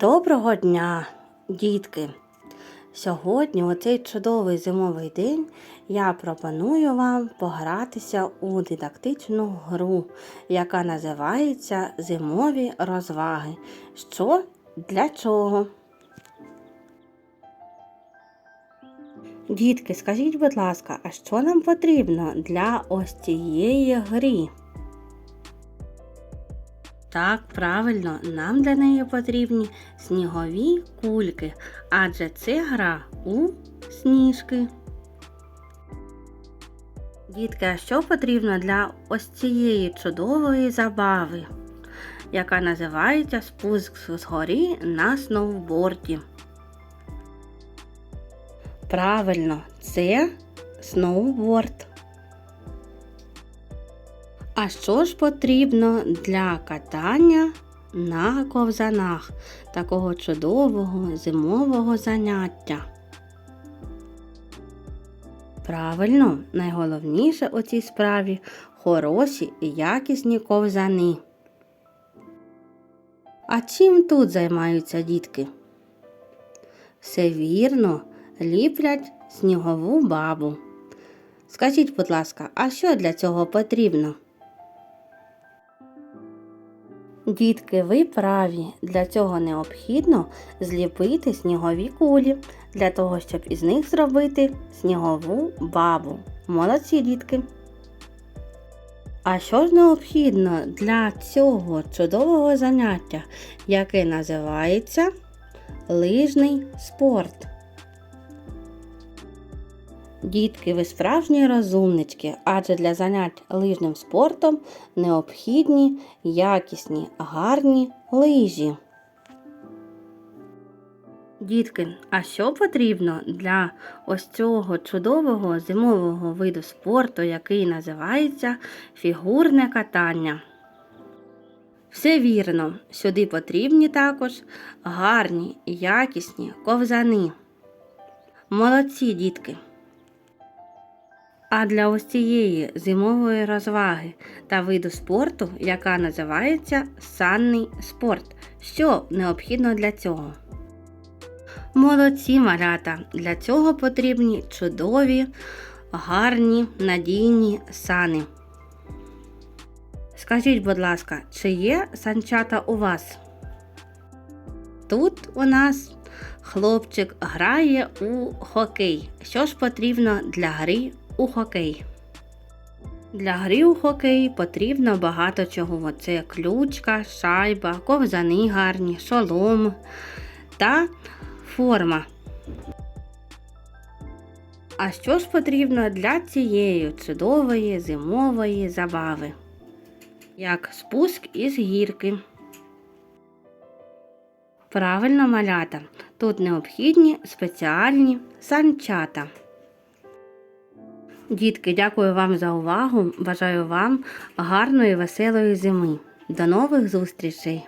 Доброго дня, дітки! Сьогодні, у цей чудовий зимовий день, я пропоную вам погратися у дидактичну гру, яка називається Зимові розваги. Що для чого? Дітки, скажіть, будь ласка, а що нам потрібно для ось цієї гри? Так, правильно, нам для неї потрібні снігові кульки, адже це гра у сніжки. Дітки, а що потрібно для ось цієї чудової забави, яка називається спуск з горі на сноуборді? Правильно, це сноуборд. А що ж потрібно для катання на ковзанах такого чудового зимового заняття? Правильно, найголовніше у цій справі хороші і якісні ковзани. А чим тут займаються дітки? Все вірно, ліплять снігову бабу. Скажіть, будь ласка, а що для цього потрібно? Дітки, ви праві. Для цього необхідно зліпити снігові кулі, для того, щоб із них зробити снігову бабу. Молодці дітки. А що ж необхідно для цього чудового заняття, яке називається лижний спорт? Дітки, ви справжні розумнички, адже для занять лижним спортом необхідні якісні, гарні лижі. Дітки, а що потрібно для ось цього чудового зимового виду спорту, який називається фігурне катання? Все вірно, сюди потрібні також гарні, якісні ковзани. Молодці, дітки! А для ось цієї зимової розваги та виду спорту, яка називається санний спорт. Що необхідно для цього? Молодці малята. Для цього потрібні чудові, гарні, надійні сани. Скажіть, будь ласка, чи є санчата у вас? Тут у нас хлопчик грає у хокей. Що ж потрібно для гри у хокей. Для гри у хокей потрібно багато чого. Це ключка, шайба, ковзани гарні, шолом та форма. А що ж потрібно для цієї чудової зимової забави? Як спуск із гірки. Правильно малята. Тут необхідні спеціальні санчата. Дітки, дякую вам за увагу. Бажаю вам гарної, веселої зими. До нових зустрічей!